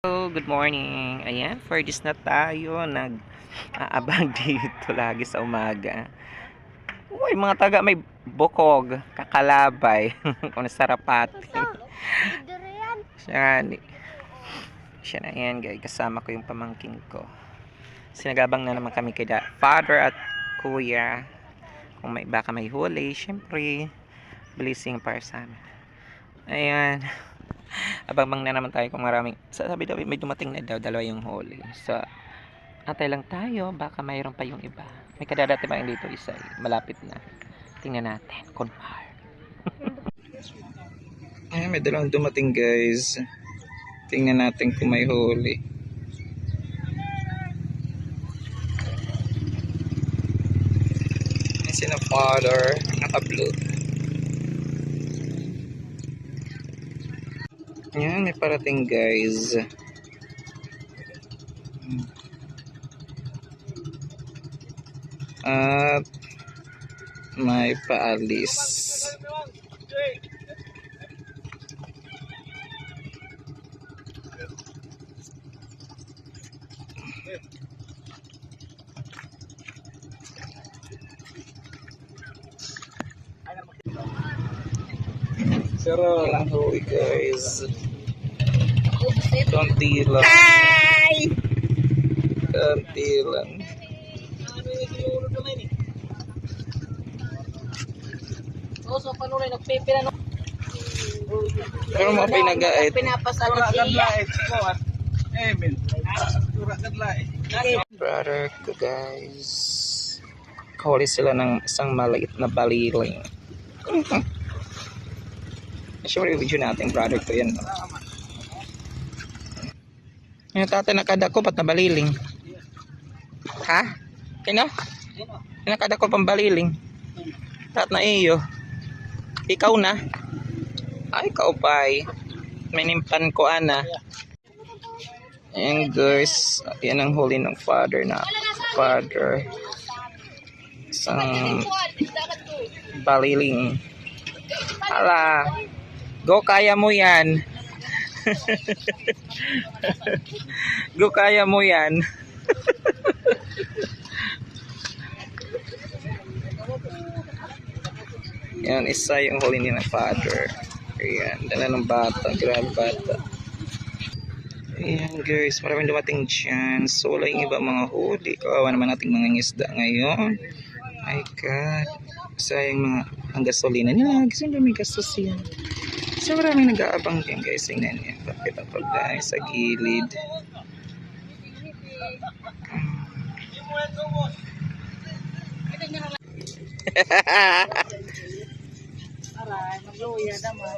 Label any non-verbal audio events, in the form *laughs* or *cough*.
Hello, good morning. Ayan, for this na tayo nag-aabang *laughs* dito lagi sa umaga. Uy, mga taga may bukog, kakalabay, *laughs* kung sarapatin. Siya, ni- siya na yan, guys. Kasama ko yung pamangking ko. Sinagabang na naman kami kaya father at kuya. Kung may, baka may huli, syempre, blessing para sa amin. Ayan. Abang-bang na naman tayo kung maraming sabi daw may dumating na daw dalawa yung huli. So antay lang tayo baka mayroon pa yung iba. May kadadati yung dito isa eh. malapit na. Tingnan natin kunmar *laughs* ay may dalawang dumating guys. Tingnan natin kung may huli. Yan sina father? Naka blue Yan, may parating guys. At may paalis. Pero lang huli guys. Konti lang. Hi! Konti lang. Oh, so paano rin nagpipila no? Pero mga pinagait. Pinapasala siya. Brother ko guys. Kahuli sila ng isang maliit na baliling. Siyempre video natin brother ko yan. Yung tatay nakadako ba't nabaliling? Ha? Kino? Yung nakadako pang baliling. Tat na iyo. Ikaw na. Ay, ikaw pa eh. May nimpan ko ana. And guys, yan ang huli ng father na father. Isang baliling. Hala. Go, kaya mo yan. *laughs* Go, kaya mo yan. *laughs* yan, isa yung huli ni ng father. Ayan, dala ng bata. Grabe bata. Ayan guys, maraming dumating dyan. So wala yung iba mga huli. Kawawa naman nating mga ngisda ngayon. My God. Sayang mga ang gasolina nila. Kasi may gastos yan. So maraming nag-aabang din guys. Tingnan niya. Bakit ako guys sa gilid. Aray, magluya naman.